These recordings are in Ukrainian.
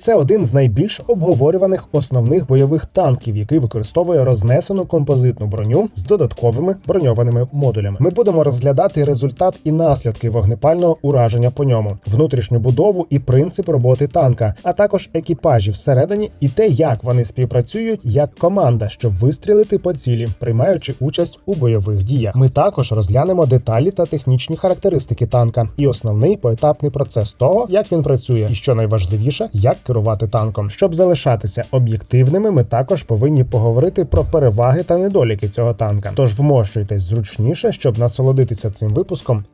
Це один з найбільш обговорюваних основних бойових танків, який використовує рознесену композитну броню з додатковими броньованими модулями. Ми будемо розглядати результат і наслідки вогнепального ураження по ньому, внутрішню будову і принцип роботи танка, а також екіпажі всередині і те, як вони співпрацюють як команда, щоб вистрілити по цілі, приймаючи участь у бойових діях. Ми також розглянемо деталі та технічні характеристики танка і основний поетапний процес того, як він працює, і що найважливіше, як керувати танком. Щоб залишатися об'єктивними, ми також повинні поговорити про переваги та недоліки цього танка. Тож вмощуйтесь зручніше, щоб насолодитися цим випуском.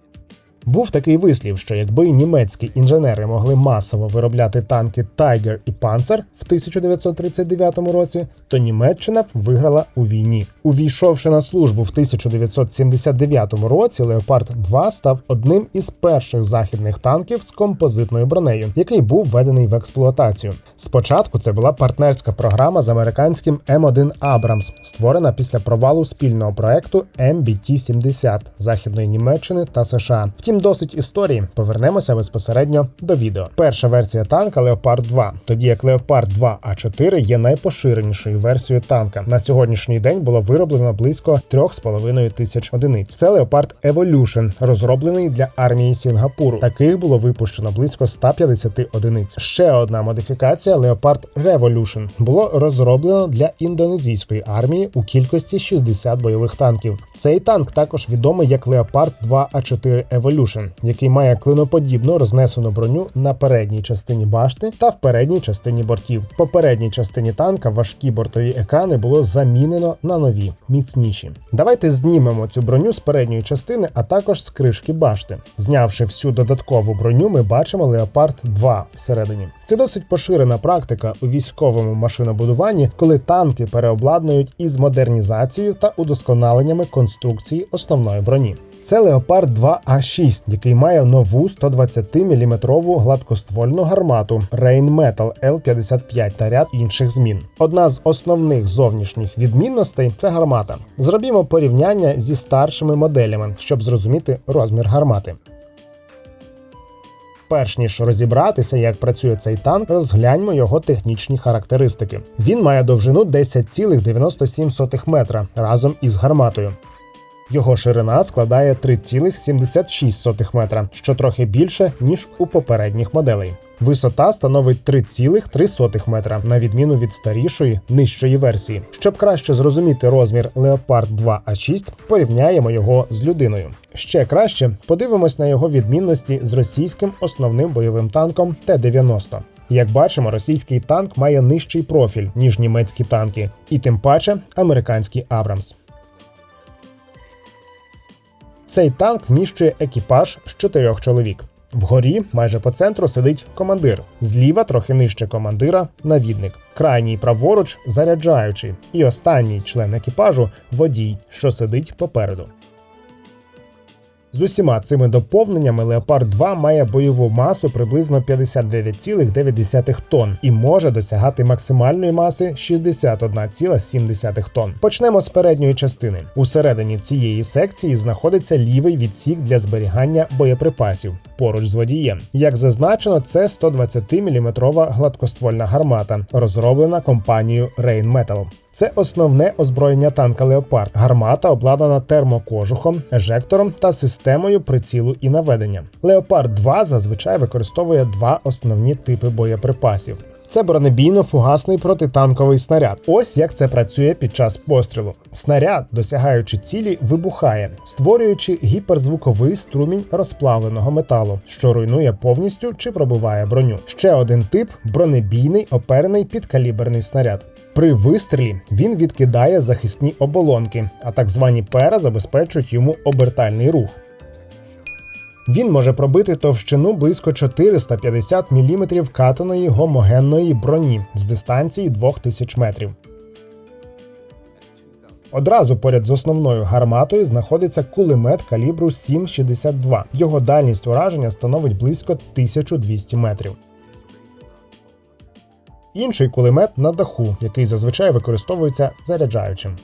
Був такий вислів, що якби німецькі інженери могли масово виробляти танки Tiger і Panzer в 1939 році, то Німеччина б виграла у війні. Увійшовши на службу в 1979 році, Леопард 2 став одним із перших західних танків з композитною бронею, який був введений в експлуатацію. Спочатку це була партнерська програма з американським М1 Абрамс, створена після провалу спільного проекту MBT-70 Західної Німеччини та США. Втім, досить історії. Повернемося безпосередньо до відео. Перша версія танка Leopard 2, тоді як Leopard 2 А4 є найпоширенішою версією танка. На сьогоднішній день було вироблено близько 3,5 тисяч одиниць. Це Leopard Evolution, розроблений для армії Сінгапуру. Таких було випущено близько 150 одиниць. Ще одна модифікація Leopard Revolution було розроблено для індонезійської армії у кількості 60 бойових танків. Цей танк також відомий як Leopard 2 А4 Evolution, який має клиноподібну рознесену броню на передній частині башти та в передній частині бортів. По передній частині танка важкі бортові екрани було замінено на нові, міцніші. Давайте знімемо цю броню з передньої частини, а також з кришки башти. Знявши всю додаткову броню, ми бачимо Leopard 2 всередині. Це досить поширена практика у військовому машинобудуванні, коли танки переобладнують із модернізацією та удосконаленнями конструкції основної броні. Це Leopard 2 А6, який має нову 120-мм гладкоствольну гармату Rheinmetall L55 та ряд інших змін. Одна з основних зовнішніх відмінностей це гармата. Зробімо порівняння зі старшими моделями, щоб зрозуміти розмір гармати. Перш ніж розібратися, як працює цей танк, розгляньмо його технічні характеристики. Він має довжину 10,97 метра разом із гарматою. Його ширина складає 3,76 метра, що трохи більше, ніж у попередніх моделей. Висота становить 3,3 метра, на відміну від старішої нижчої версії. Щоб краще зрозуміти розмір Leopard 2 А6, порівняємо його з людиною. Ще краще подивимось на його відмінності з російським основним бойовим танком Т-90. Як бачимо, російський танк має нижчий профіль, ніж німецькі танки, і тим паче американський Абрамс. Цей танк вміщує екіпаж з чотирьох чоловік. Вгорі, майже по центру, сидить командир. Зліва, трохи нижче командира, навідник. Крайній праворуч заряджаючий. І останній член екіпажу водій, що сидить попереду. З усіма цими доповненнями Leopard 2 має бойову масу приблизно 59,9 тонн і може досягати максимальної маси 61,7 тонн. Почнемо з передньої частини. Усередині цієї секції знаходиться лівий відсік для зберігання боєприпасів поруч з водієм. Як зазначено, це 120-мм гладкоствольна гармата, розроблена компанією Rheinmetall. Це основне озброєння танка Леопард. Гармата обладнана термокожухом, ежектором та системою прицілу і наведення. Леопард 2 зазвичай використовує два основні типи боєприпасів. Це бронебійно-фугасний протитанковий снаряд. Ось як це працює під час пострілу. Снаряд, досягаючи цілі, вибухає, створюючи гіперзвуковий струмінь розплавленого металу, що руйнує повністю чи пробиває броню. Ще один тип бронебійний оперений підкаліберний снаряд. При вистрілі він відкидає захисні оболонки, а так звані пера забезпечують йому обертальний рух. Він може пробити товщину близько 450 мм катаної гомогенної броні з дистанції 2000 метрів. Одразу поряд з основною гарматою знаходиться кулемет калібру 7,62. Його дальність ураження становить близько 1200 метрів. Інший кулемет на даху, який зазвичай використовується заряджаючим.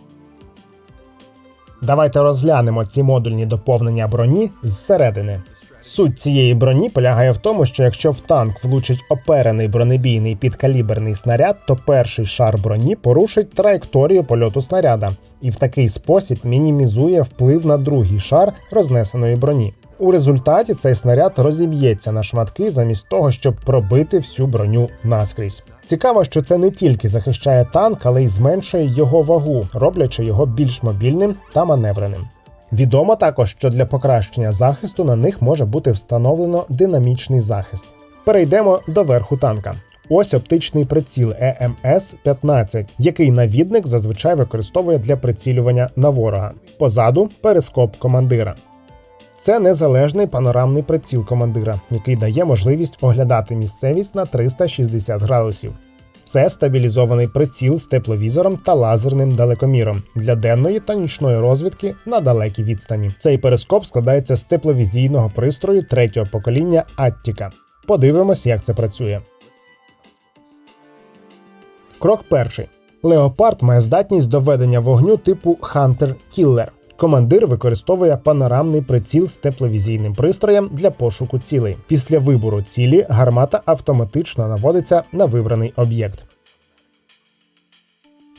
Давайте розглянемо ці модульні доповнення броні зсередини. Суть цієї броні полягає в тому, що якщо в танк влучить оперений бронебійний підкаліберний снаряд, то перший шар броні порушить траєкторію польоту снаряда і в такий спосіб мінімізує вплив на другий шар рознесеної броні. У результаті цей снаряд розіб'ється на шматки замість того, щоб пробити всю броню наскрізь. Цікаво, що це не тільки захищає танк, але й зменшує його вагу, роблячи його більш мобільним та маневреним. Відомо також, що для покращення захисту на них може бути встановлено динамічний захист. Перейдемо до верху танка. Ось оптичний приціл E EMS-15, який навідник зазвичай використовує для прицілювання на ворога. Позаду перископ командира. Це незалежний панорамний приціл командира, який дає можливість оглядати місцевість на 360 градусів. Це стабілізований приціл з тепловізором та лазерним далекоміром для денної та нічної розвідки на далекій відстані. Цей перископ складається з тепловізійного пристрою третього покоління Аттіка. Подивимось, як це працює. Крок перший. Леопард має здатність до ведення вогню типу Hunter Killer. Командир використовує панорамний приціл з тепловізійним пристроєм для пошуку цілей. Після вибору цілі гармата автоматично наводиться на вибраний об'єкт.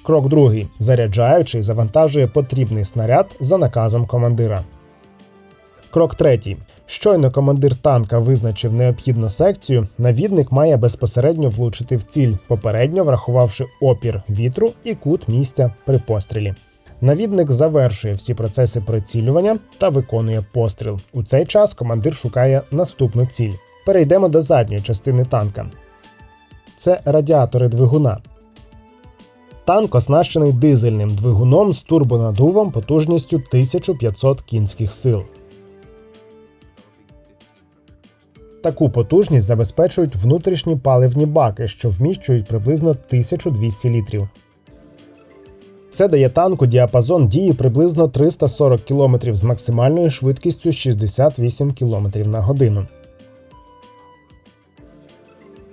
Крок другий. Заряджаючий завантажує потрібний снаряд за наказом командира. Крок третій. Щойно командир танка визначив необхідну секцію, навідник має безпосередньо влучити в ціль, попередньо врахувавши опір вітру і кут місця при пострілі. Навідник завершує всі процеси прицілювання та виконує постріл. У цей час командир шукає наступну ціль. Перейдемо до задньої частини танка. Це радіатори двигуна. Танк оснащений дизельним двигуном з турбонадувом потужністю 1500 кінських сил. Таку потужність забезпечують внутрішні паливні баки, що вміщують приблизно 1200 літрів. Це дає танку діапазон дії приблизно 340 км з максимальною швидкістю 68 км на годину.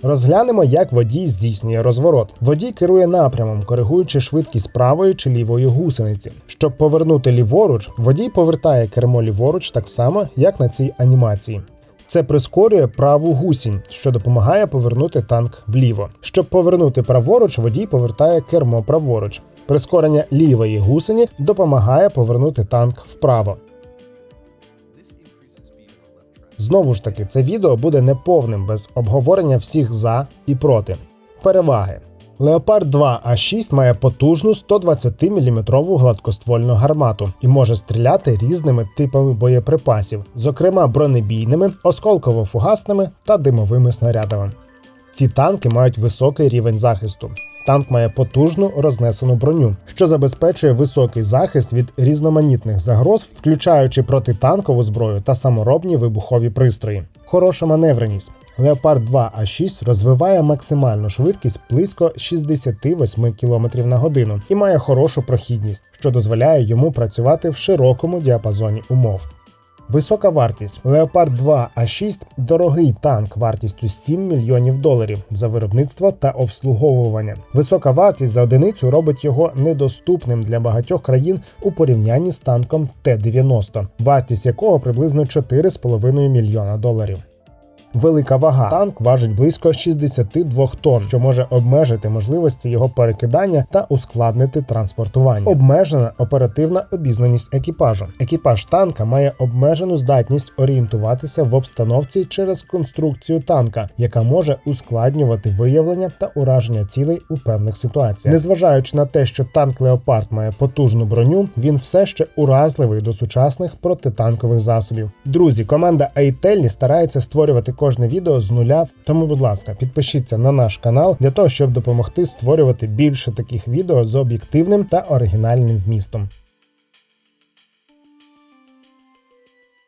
Розглянемо, як водій здійснює розворот. Водій керує напрямом, коригуючи швидкість правої чи лівої гусениці. Щоб повернути ліворуч, водій повертає кермо ліворуч так само, як на цій анімації. Це прискорює праву гусінь, що допомагає повернути танк вліво. Щоб повернути праворуч, водій повертає кермо праворуч. Прискорення лівої гусені допомагає повернути танк вправо. Знову ж таки, це відео буде неповним без обговорення всіх за і проти. Переваги. Леопард 2 А6 має потужну 120 мм гладкоствольну гармату і може стріляти різними типами боєприпасів, зокрема бронебійними, осколково-фугасними та димовими снарядами. Ці танки мають високий рівень захисту. Танк має потужну рознесену броню, що забезпечує високий захист від різноманітних загроз, включаючи протитанкову зброю та саморобні вибухові пристрої. Хороша маневреність. Леопард 2 А6 розвиває максимальну швидкість близько 68 км на годину і має хорошу прохідність, що дозволяє йому працювати в широкому діапазоні умов. Висока вартість Леопард 2 А6 дорогий танк вартістю 7 мільйонів доларів за виробництво та обслуговування. Висока вартість за одиницю робить його недоступним для багатьох країн у порівнянні з танком Т-90, вартість якого приблизно 4,5 мільйона доларів. Велика вага. Танк важить близько 62 тонн, що може обмежити можливості його перекидання та ускладнити транспортування. Обмежена оперативна обізнаність екіпажу. Екіпаж танка має обмежену здатність орієнтуватися в обстановці через конструкцію танка, яка може ускладнювати виявлення та ураження цілей у певних ситуаціях. Незважаючи на те, що танк Леопард має потужну броню, він все ще уразливий до сучасних протитанкових засобів. Друзі, команда Айтеллі старається створювати кожне відео з нуля. Тому, будь ласка, підпишіться на наш канал для того, щоб допомогти створювати більше таких відео з об'єктивним та оригінальним вмістом.